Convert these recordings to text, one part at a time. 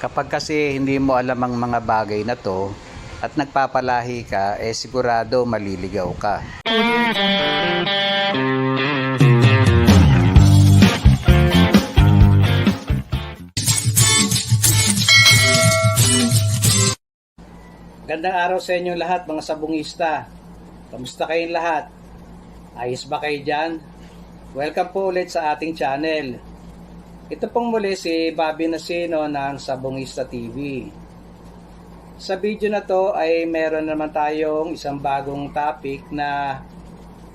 Kapag kasi hindi mo alam ang mga bagay na to at nagpapalahi ka, eh sigurado maliligaw ka. Gandang araw sa inyo lahat mga sabungista. Kamusta kayong lahat? Ayos ba kayo dyan? Welcome po ulit sa ating channel. Ito pong muli si Bobby Nasino ng Sabungista TV. Sa video na to ay meron naman tayong isang bagong topic na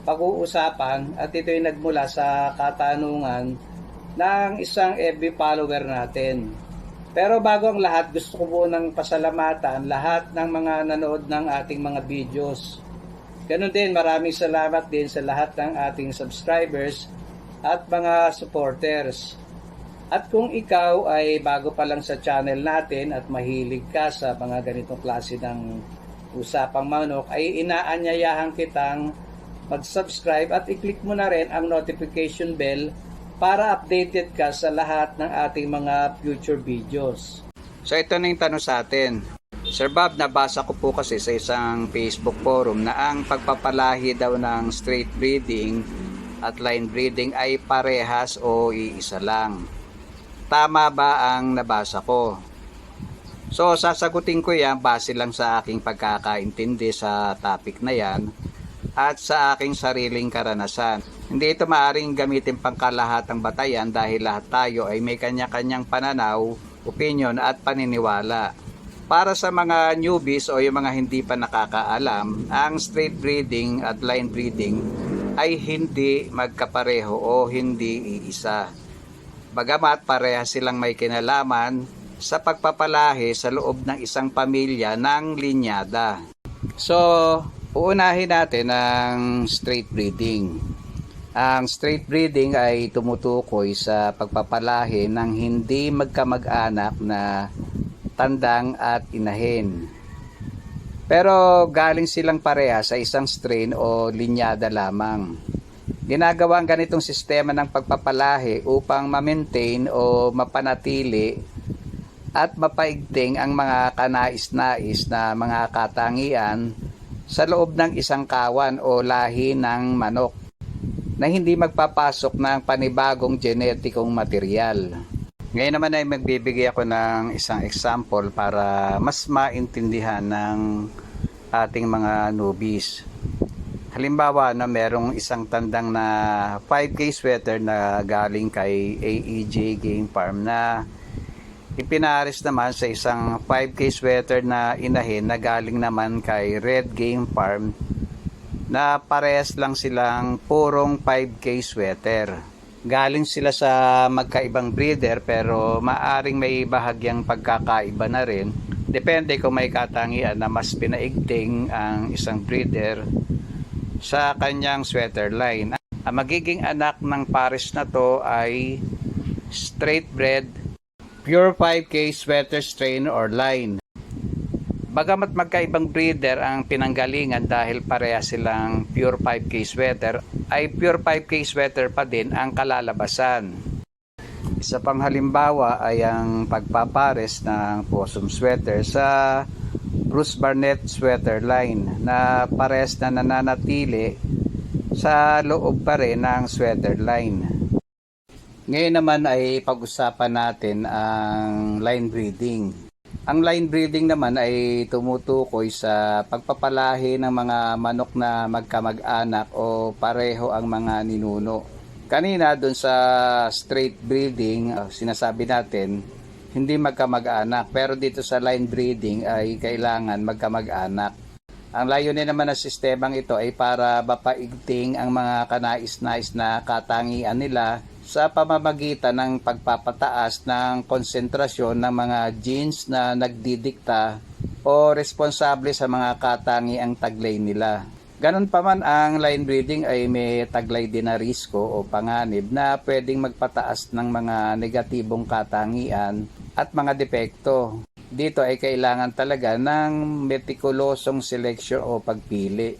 pag-uusapan at ito ay nagmula sa katanungan ng isang FB follower natin. Pero bago ang lahat, gusto ko po nang pasalamatan lahat ng mga nanood ng ating mga videos. Ganon din, maraming salamat din sa lahat ng ating subscribers at mga supporters. At kung ikaw ay bago pa lang sa channel natin at mahilig ka sa mga ganitong klase ng usapang manok, ay inaanyayahan kitang mag-subscribe at i-click mo na rin ang notification bell para updated ka sa lahat ng ating mga future videos. So ito na yung tanong sa atin. Sir Bob, nabasa ko po kasi sa isang Facebook forum na ang pagpapalahi daw ng straight breeding at line breeding ay parehas o iisa lang. Tama ba ang nabasa ko? So sasagutin ko yan base lang sa aking pagkakaintindi sa topic na yan at sa aking sariling karanasan. Hindi ito maaring gamitin pangkalahatang batayan dahil lahat tayo ay may kanya-kanyang pananaw, opinion at paniniwala. Para sa mga newbies o yung mga hindi pa nakakaalam, ang straight breeding at line breeding ay hindi magkapareho o hindi iisa. Bagamat pareha silang may kinalaman sa pagpapalahi sa loob ng isang pamilya ng linyada. So, uunahin natin ang straight breeding. Ang straight breeding ay tumutukoy sa pagpapalahi ng hindi magkamag-anak na tandang at inahin. Pero galing silang pareha sa isang strain o linyada lamang. Ginagawa ang ganitong sistema ng pagpapalahi upang ma-maintain o mapanatili at mapaigting ang mga kanais-nais na mga katangian sa loob ng isang kawan o lahi ng manok na hindi magpapasok ng panibagong genetikong material. Ngayon naman ay magbibigay ako ng isang example para mas maintindihan ng ating mga newbies. Halimbawa na merong isang tandang na 5K sweater na galing kay AEJ Game Farm na ipinaris naman sa isang 5K sweater na inahin na galing naman kay Red Game Farm na parehas lang silang purong 5K sweater. Galing sila sa magkaibang breeder pero maaring may bahagyang pagkakaiba na rin. Depende kung may katangian na mas pinaigting ang isang breeder sa kanyang sweater line. Ang magiging anak ng pares na to ay straight bred pure 5K sweater strain or line. Bagamat magkaibang breeder ang pinanggalingan dahil pareha silang pure 5K sweater, ay pure 5K sweater pa din ang kalalabasan. Isa pang halimbawa ay ang pagpapares ng possum sweater sa Bruce Barnett sweater line na pares na nananatili sa loob pa rin ng sweater line. Ngayon naman ay pag-usapan natin ang line breeding. Ang line breeding naman ay tumutukoy sa pagpapalahi ng mga manok na magkamag-anak o pareho ang mga ninuno. Kanina doon sa straight breeding, sinasabi natin hindi magkamag-anak pero dito sa line breeding ay kailangan magkamag-anak. Ang layunin naman ng sistemang ito ay para mapaigting ang mga kanais-nais na katangian nila sa pamamagitan ng pagpapataas ng konsentrasyon ng mga genes na nagdidikta o responsable sa mga katangiang taglay nila. Ganon pa man ang line breeding ay may taglay din na risko o panganib na pwedeng magpataas ng mga negatibong katangian at mga depekto. Dito ay kailangan talaga ng metikulosong selection o pagpili.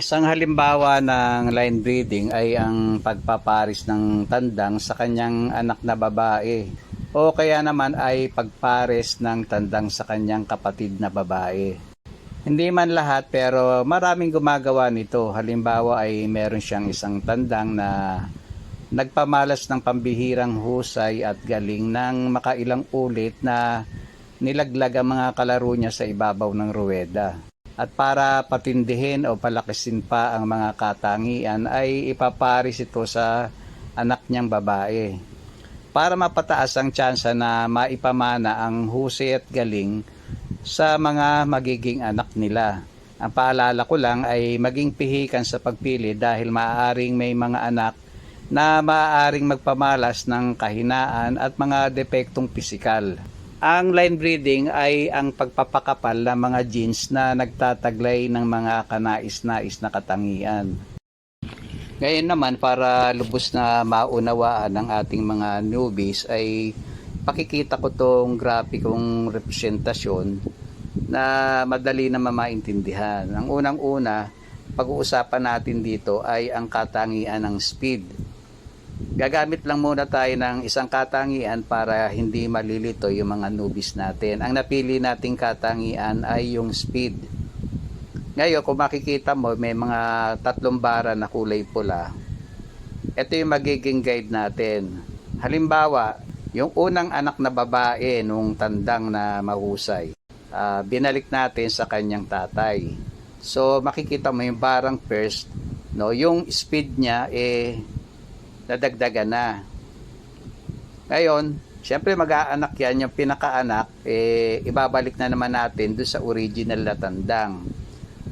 Isang halimbawa ng line breeding ay ang pagpaparis ng tandang sa kanyang anak na babae. o kaya naman ay pagpares ng tandang sa kanyang kapatid na babae. Hindi man lahat pero maraming gumagawa nito. Halimbawa ay meron siyang isang tandang na nagpamalas ng pambihirang husay at galing ng makailang ulit na nilaglag ang mga kalaro niya sa ibabaw ng ruweda. At para patindihin o palakisin pa ang mga katangian ay ipaparis ito sa anak niyang babae. Para mapataas ang tsansa na maipamana ang husay at galing sa mga magiging anak nila. Ang paalala ko lang ay maging pihikan sa pagpili dahil maaaring may mga anak na maaaring magpamalas ng kahinaan at mga depektong pisikal. Ang line breeding ay ang pagpapakapal ng mga genes na nagtataglay ng mga kanais-nais na katangian. Ngayon naman para lubos na maunawaan ng ating mga newbies ay pakikita ko tong grafikong representasyon na madali na mamaintindihan. Ang unang-una, pag-uusapan natin dito ay ang katangian ng speed. Gagamit lang muna tayo ng isang katangian para hindi malilito yung mga newbies natin. Ang napili nating katangian ay yung speed. Ngayon, kung makikita mo, may mga tatlong bara na kulay pula. Ito yung magiging guide natin. Halimbawa, yung unang anak na babae nung tandang na mahusay, ah, binalik natin sa kanyang tatay. So, makikita mo yung barang first, no, yung speed niya, eh, nadagdagan na. Ngayon, syempre mag-aanak yan, yung pinakaanak, eh, ibabalik na naman natin doon sa original na tandang.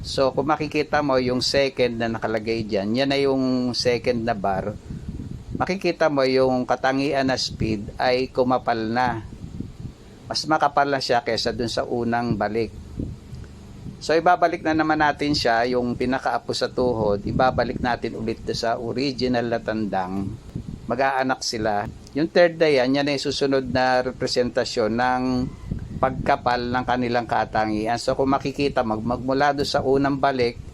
So, kung makikita mo yung second na nakalagay dyan, yan na yung second na bar. Makikita mo yung katangian na speed ay kumapal na. Mas makapal na siya kaysa dun sa unang balik. So, ibabalik na naman natin siya, yung pinakaapo sa tuhod, ibabalik natin ulit sa original na tandang. Mag-aanak sila. Yung third na yan, yan ay susunod na representasyon ng pagkapal ng kanilang katangian. So kung makikita, mag magmula doon sa unang balik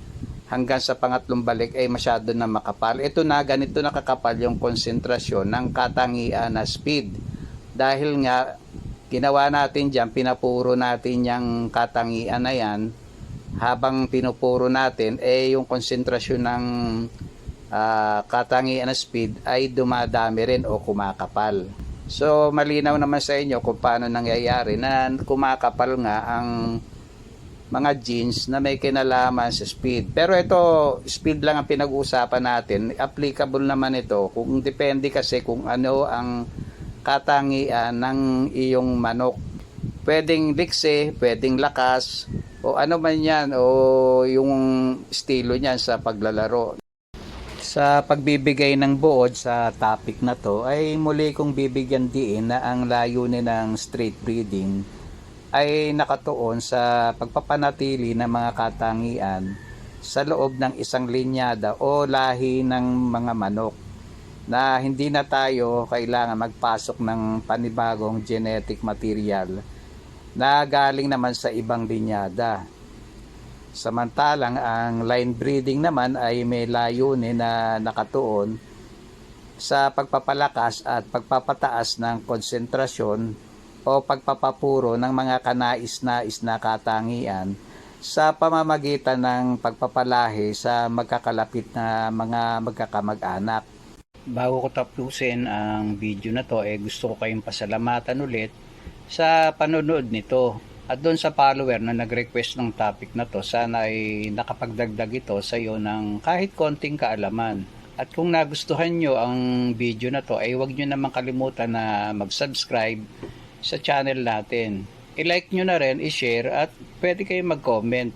hanggang sa pangatlong balik ay masyado na makapal. Ito na, ganito nakakapal yung konsentrasyon ng katangian na speed. Dahil nga, ginawa natin dyan, pinapuro natin yung katangian na yan, habang pinupuro natin, eh yung konsentrasyon ng ah, katangian na speed ay dumadami rin o kumakapal. So, malinaw naman sa inyo kung paano nangyayari na kumakapal nga ang mga genes na may kinalaman sa speed. Pero ito, speed lang ang pinag-uusapan natin. Applicable naman ito kung depende kasi kung ano ang katangian ng iyong manok. Pwedeng liksi, pwedeng lakas, o ano man yan, o yung estilo niyan sa paglalaro sa pagbibigay ng buod sa topic na to ay muli kong bibigyan diin na ang layunin ng street breeding ay nakatuon sa pagpapanatili ng mga katangian sa loob ng isang linyada o lahi ng mga manok na hindi na tayo kailangan magpasok ng panibagong genetic material na galing naman sa ibang linyada. Samantalang ang line breeding naman ay may layunin na nakatuon sa pagpapalakas at pagpapataas ng konsentrasyon o pagpapapuro ng mga kanais-nais na katangian sa pamamagitan ng pagpapalahi sa magkakalapit na mga magkakamag-anak. Bago ko tapusin ang video na to, eh gusto ko kayong pasalamatan ulit sa panonood nito. At doon sa follower na nag-request ng topic na to, sana ay nakapagdagdag ito sa iyo ng kahit konting kaalaman. At kung nagustuhan nyo ang video na to, ay huwag nyo naman kalimutan na mag-subscribe sa channel natin. I-like nyo na rin, i-share at pwede kayong mag-comment.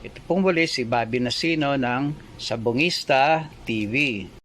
Ito pong muli si Bobby Nasino ng Sabongista TV.